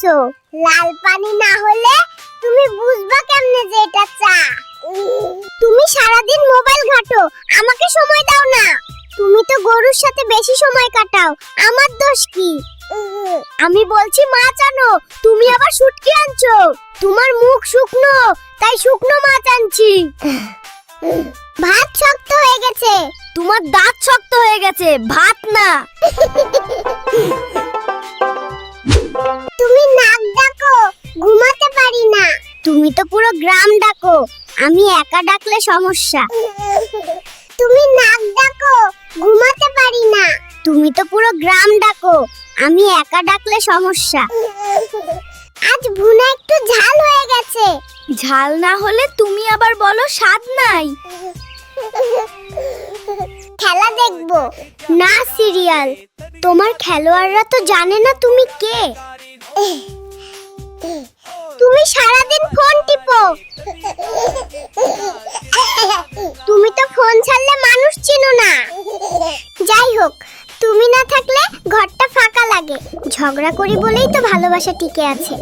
দিছো লাল পানি না হলে তুমি বুঝবা কেমনে যে এটা চা। তুমি সারাদিন মোবাইল ঘাটো, আমাকে সময় দাও না। তুমি তো গরুর সাথে বেশি সময় কাটাও, আমার দোষ কি? আমি বলছি মাছ আনো তুমি আবার শুটকি আনছো। তোমার মুখ শুকনো, তাই শুকনো মাছ আনছি। ভাত শক্ত হয়ে গেছে। তোমার দাঁত শক্ত হয়ে গেছে, ভাত না। তো পুরো গ্রাম ডাকো। আমি একা ডাকলে সমস্যা। তুমি নাক ডাকো ঘুমাতে পারি না। তুমি তো পুরো গ্রাম ডাকো। আমি একা ডাকলে সমস্যা। আজ ভুনা একটু ঝাল হয়ে গেছে। ঝাল না হলে তুমি আবার বলো স্বাদ নাই। খেলা দেখব। না সিরিয়াল। তোমার খেলোয়াড়রা তো জানে না তুমি কে। তুমি সারাদিন ফোন টিপো তুমি তো ফোন ছাড়লে মানুষ চিনো না। যাই হোক, তুমি না থাকলে ঘরটা ফাঁকা লাগে। ঝগড়া করি বলেই তো ভালোবাসা টিকে আছে।